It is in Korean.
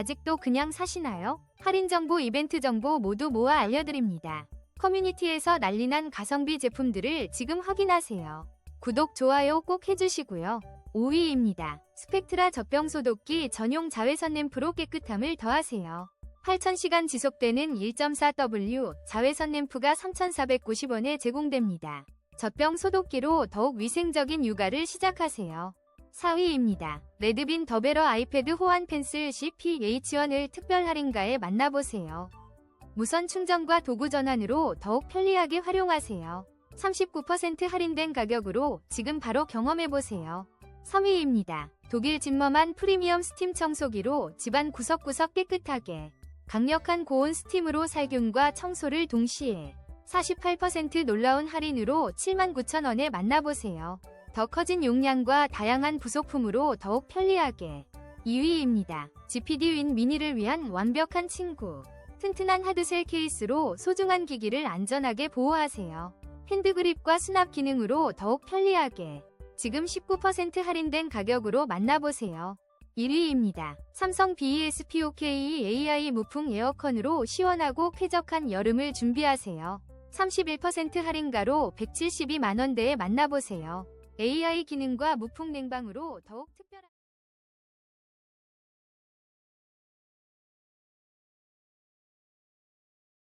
아직도 그냥 사시나요? 할인 정보, 이벤트 정보 모두 모아 알려드립니다. 커뮤니티에서 난리난 가성비 제품들을 지금 확인하세요. 구독, 좋아요 꼭 해주시고요. 5위입니다. 스펙트라 젖병 소독기 전용 자외선 램프로 깨끗함을 더하세요. 8,000시간 지속되는 1.4W 자외선 램프가 3,490원에 제공됩니다. 젖병 소독기로 더욱 위생적인 육아를 시작하세요. 4위입니다. 레드빈 더베러 아이패드 호환 펜슬 CPH1을 특별 할인가에 만나보세요. 무선 충전과 도구 전환으로 더욱 편리하게 활용하세요. 39% 할인된 가격으로 지금 바로 경험해보세요. 3위입니다. 독일 진머만 프리미엄 스팀 청소기로 집안 구석구석 깨끗하게 강력한 고온 스팀으로 살균과 청소를 동시에 48% 놀라운 할인으로 79,000원에 만나보세요. 더 커진 용량과 다양한 부속품으로 더욱 편리하게 2위입니다. GPD 윈 미니를 위한 완벽한 친구 튼튼한 하드셀 케이스로 소중한 기기를 안전하게 보호하세요. 핸드그립과 수납 기능으로 더욱 편리하게 지금 19% 할인된 가격으로 만나보세요. 1위입니다. 삼성 BESPOK AI 무풍 에어컨으로 시원하고 쾌적한 여름을 준비하세요. 31% 할인가로 172만원대에 만나보세요. AI 기능과 무풍 냉방으로 더욱 특